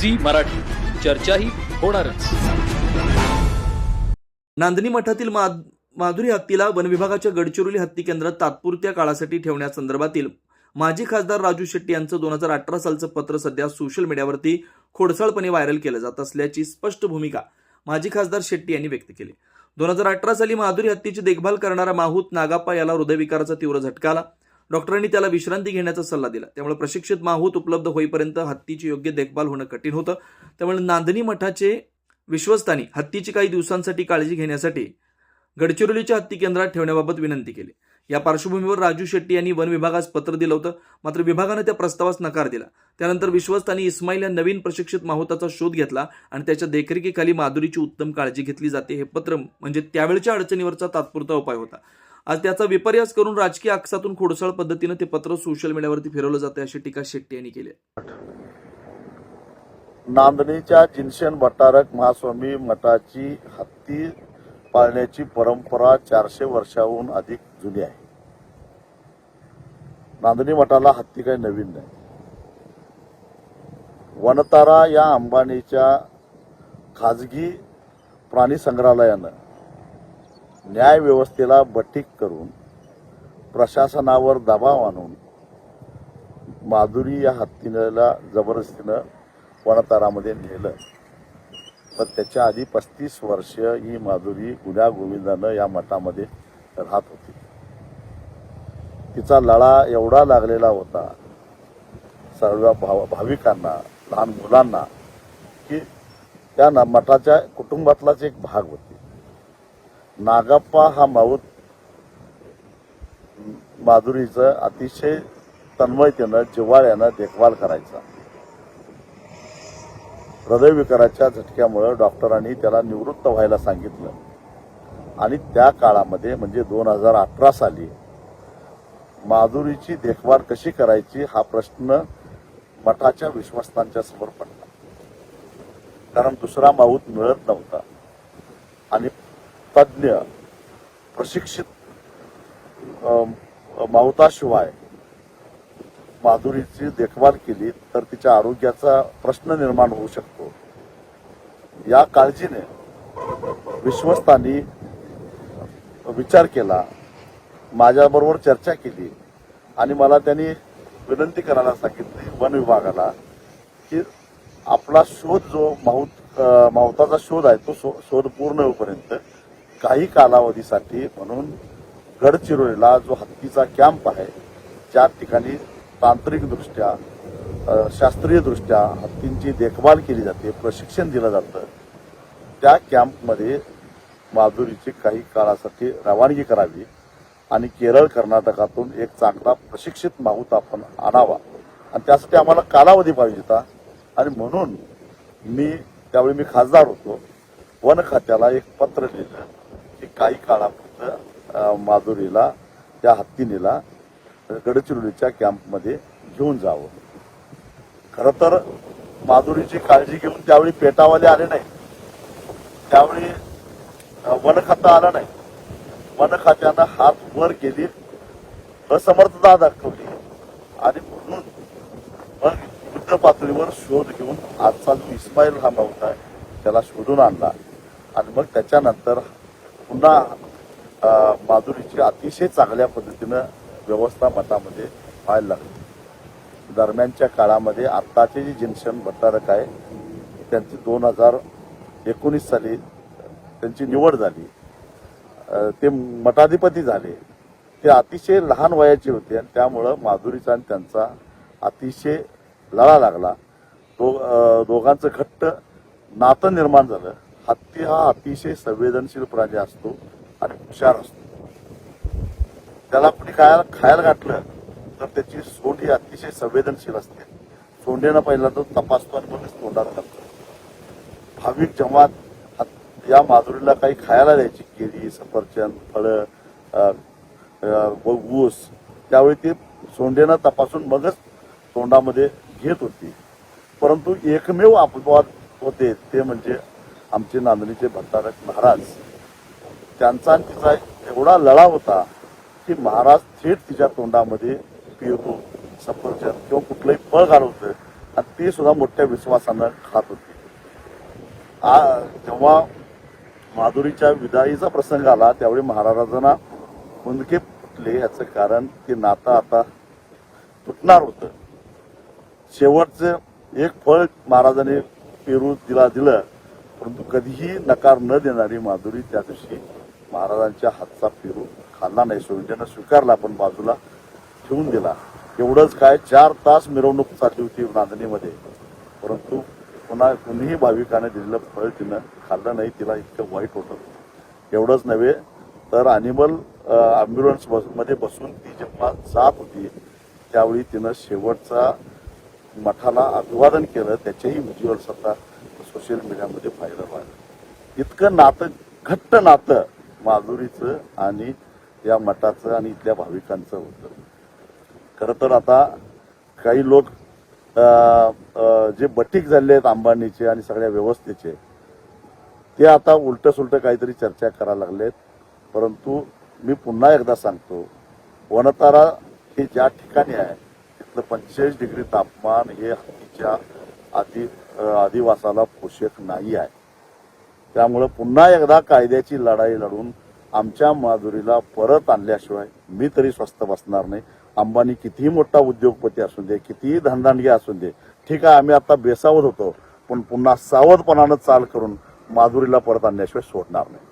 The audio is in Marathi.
झी मराठी. चर्चाही होणारच. नांदणी मठातील मा- माधुरी हत्तीला वनविभागाच्या गडचिरोली हत्ती केंद्रात तात्पुरत्या काळासाठी ठेवण्यासंदर्भातील माजी खासदार राजू शेट्टी यांचं दोन हजार अठरा सालचं पत्र सध्या सोशल मीडियावरती खोडसाळपणे व्हायरल केलं जात असल्याची स्पष्ट भूमिका माजी खासदार शेट्टी यांनी व्यक्त केली. दोन हजार अठरा साली माधुरी हत्तीची देखभाल करणारा माहूत नागाप्पा याला हृदयविकाराचा तीव्र झटका आला. डॉक्टरांनी त्याला विश्रांती घेण्याचा सल्ला दिला. त्यामुळे प्रशिक्षित माहूत उपलब्ध होईपर्यंत हत्तीची योग्य देखभाल होणं कठीण होतं. त्यामुळे नांदणी मठाचे विश्वस्तानी हत्तीची काही दिवसांसाठी काळजी घेण्यासाठी गडचिरोलीच्या हत्ती केंद्रात ठेवण्याबाबत विनंती केली. या पार्श्वभूमीवर राजू शेट्टी यांनी वन विभागास पत्र दिलं होतं. मात्र विभागानं त्या प्रस्तावास नकार दिला. त्यानंतर विश्वस्तांनी इस्माईल या नवीन प्रशिक्षित माहुताचा शोध घेतला आणि त्याच्या देखरेखीखाली माधुरीची उत्तम काळजी घेतली जाते हे पत्र म्हणजे त्यावेळच्या अडचणीवरचा तात्पुरता उपाय होता. आज त्याचा विपर्यास करून राजकीय आकसातून खोडसाळ पद्धतीनं ते पत्र सोशल मीडियावरती फिरवलं जाते अशी टीका शेट्टी यांनी केली नांदणीच्या जिनशन भट्टारक महास्वामी मठाची हत्ती पाळण्याची परंपरा चारशे वर्षाहून अधिक जुनी आहे. नांदणी मठाला हत्ती काही नवीन नाही. वनतारा या अंबानीच्या खाजगी प्राणी संग्रहालयानं न्याय व्यवस्थेला बटीक करून प्रशासनावर दबाव आणून माधुरी या हत्तीला जबरदस्तीनं वनतारामध्ये नेलं. तर त्याच्या आधी पस्तीस वर्ष ही माधुरी गुन्हा गोविंदानं या मठामध्ये राहत होती. तिचा लळा एवढा लागलेला होता सर्व भाव भाविकांना लहान मुलांना की त्या मठाच्या कुटुंबातलाच एक भाग होती. नागाप्पा हा माऊत माधुरीचं अतिशय तन्मयतेनं जिव्हाळ्यानं देखभाल करायचा. हृदयविकाराच्या झटक्यामुळं डॉक्टरांनी त्याला निवृत्त व्हायला सांगितलं. आणि त्या काळामध्ये म्हणजे दोन हजार अठरा साली माधुरीची देखभाल कशी करायची हा प्रश्न मठाच्या विश्वस्तांच्या समोर पडला. कारण दुसरा माऊत मिळत नव्हता. आणि तज्ज्ञ प्रशिक्षित मावताशिवाय माधुरीची देखभाल केली तर तिच्या आरोग्याचा प्रश्न निर्माण होऊ शकतो. या काळजीने विश्वस्तांनी विचार केला माझ्याबरोबर चर्चा केली आणि मला त्यांनी विनंती करायला सांगितली वन विभागाला की आपला शोध जो माहुत मावताचा माहुताचा शोध आहे तो शोध पूर्ण होईपर्यंत काही कालावधीसाठी म्हणून गडचिरोलीला जो हत्तीचा कॅम्प आहे ज्या ठिकाणी तांत्रिकदृष्ट्या शास्त्रीयदृष्ट्या हत्तींची देखभाल केली जाते प्रशिक्षण दिलं जातं त्या कॅम्पमध्ये माधुरीची काही काळासाठी रवानगी करावी आणि केरळ कर्नाटकातून एक चांगला प्रशिक्षित माहूत आपण आणावा. आणि त्यासाठी आम्हाला कालावधी पाहिजे होता. आणि म्हणून मी त्यावेळी मी खासदार होतो वन खात्याला एक पत्र लिहिलं. की काही काळापर्यंत माधुरीला त्या हत्तीनेला गडचिरोलीच्या कॅम्पमध्ये घेऊन जावं. खरं तर माधुरीची काळजी घेऊन त्यावेळी पेटावाले आले नाही त्यावेळी वन खातं आलं नाही. वन खात्यानं हात वर केली असमर्थता दाखवली आणि म्हणून मग युद्ध पातळीवर शोध घेऊन आजचा जो इस्माईल हा नव्हता त्याला शोधून आणला. आणि मग त्याच्यानंतर पुन्हा माधुरीची अतिशय चांगल्या पद्धतीनं व्यवस्था मतामध्ये व्हायला लागली. दरम्यानच्या काळामध्ये आत्ताचे जे जिन्शन भट्टारक आहे त्यांची दोन हजार एकोणीस साली त्यांची निवड झाली. ते मठाधिपती झाले. ते अतिशय लहान वयाचे होते आणि त्यामुळं माधुरीचा आणि त्यांचा अतिशय लळा लागला. दो दोघांचं घट्ट नातं निर्माण झालं. हत्ती हा अतिशय संवेदनशील प्राणी असतो आणि हुशार असतो. त्याला कुणी खायला खायला घातलं तर त्याची सोंड ही अतिशय संवेदनशील असते. सोंडेनं पहिल्यांदा तपासतो आणि मग तोंडात घालतो भाविक जेव्हा या माधुरीला काही खायला द्यायची केळी सफरचंद फळं व ऊस त्यावेळी ते सोंडेनं तपासून मगच तोंडामध्ये घेत होती. परंतु एकमेव अपवाद होते ते म्हणजे आमचे नांदणीचे भट्टारक महाराज त्यांचा आणि तिचा एवढा लढा होता की महाराज थेट तिच्या तोंडामध्ये पेरू सफरचंद किंवा कुठलंही फळ घालवतं आणि ती सुद्धा मोठ्या विश्वासानं खात होती. आ- जेव्हा माधुरीच्या विदाईचा प्रसंग आला त्यावेळी महाराजांना मुंदके फुटले याचं कारण ते नातं आता तुटणार होतं. शेवटचं एक फळ महाराजांनी पेरू तिला दिलं परंतु कधीही नकार न देणारी माधुरी त्या दिवशी महाराजांच्या हातचा फिरू खाल्ला नाही. सोयीनं स्वीकारला पण बाजूला ठेवून दिला. एवढंच काय चार तास मिरवणूक चालली होती नांदणीमध्ये. परंतु पुन्हा कुणीही भाविकाने दिलेलं फळ तिनं खाल्लं नाही तिला इतकं वाईट होतं. एवढंच नव्हे तर अॅनिमल अँब्युलन्समध्ये बसून ती जेव्हा जात होती त्यावेळी तिनं शेवटचा मठाला अभिवादन केलं. त्याचेही व्हिज्युअल्स आता सोशल मीडियामध्ये व्हायरल व्हायला. इतकं नातं घट्ट नातं माधुरीचं आणि या मठाचं आणि इथल्या भाविकांचं होतं. खरं तर आता काही लोक जे बटीक झाले आहेत अंबानीचे आणि सगळ्या व्यवस्थेचे ते आता उलट सुलट काहीतरी चर्चा करायला लागलेत. परंतु मी पुन्हा एकदा सांगतो वनतारा हे ज्या ठिकाणी आहे तिथलं पंचेचाळीस डिग्री तापमान हे हत्तीच्या आदि आदिवासाला पोषक नाही आहे. त्यामुळं पुन्हा एकदा कायद्याची लढाई लढून आमच्या माधुरीला परत आणल्याशिवाय मी तरी स्वस्थ बसणार नाही. अंबानी कितीही मोठा उद्योगपती असू दे कितीही धनदांडगी असू दे ठीक आहे आम्ही आता बेसावत होतो पण पुन्हा सावधपणानं चाल करून माधुरीला परत आणल्याशिवाय सोडणार नाही.